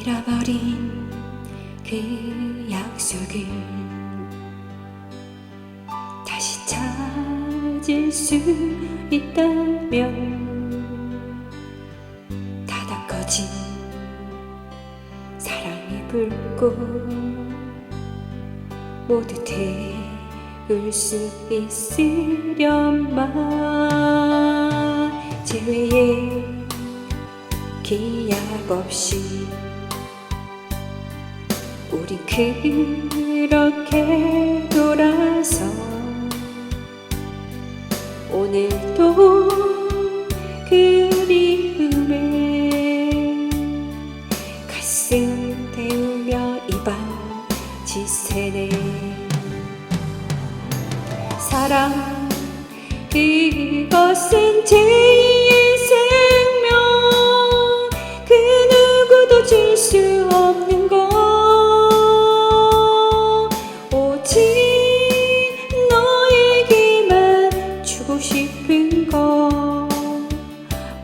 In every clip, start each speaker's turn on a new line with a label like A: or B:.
A: 잃어버린 그 약속을 다시 찾을 수 있다면 닫아꺼진 사랑의 불꽃 모두 태울 수 있으련만 제외의 기약 없이 우린 그렇게 돌아서 오늘도 그리움에 가슴 태우며 이밤 지새네. 사랑 그것은 제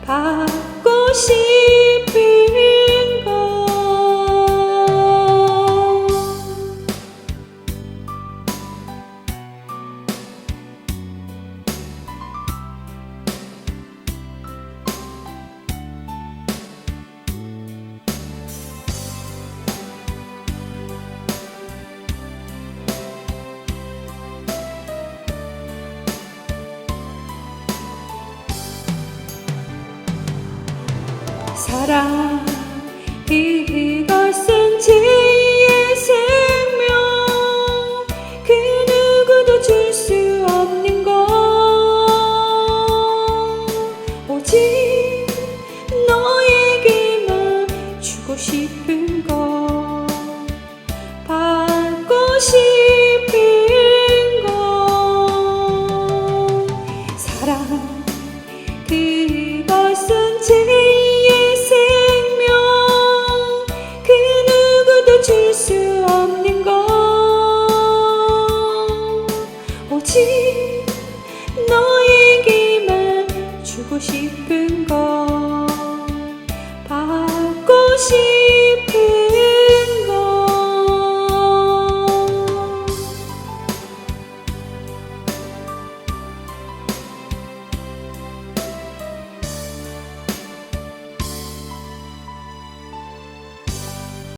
A: 받고 싶 사랑 그것은 제2의 생명. 그 누구도 줄 수 없는 것. 오직 너에게만 주고 싶은 것. 받고 싶은 것. 사랑 그것은 제 너에게만 주고 싶은 것 받고 싶은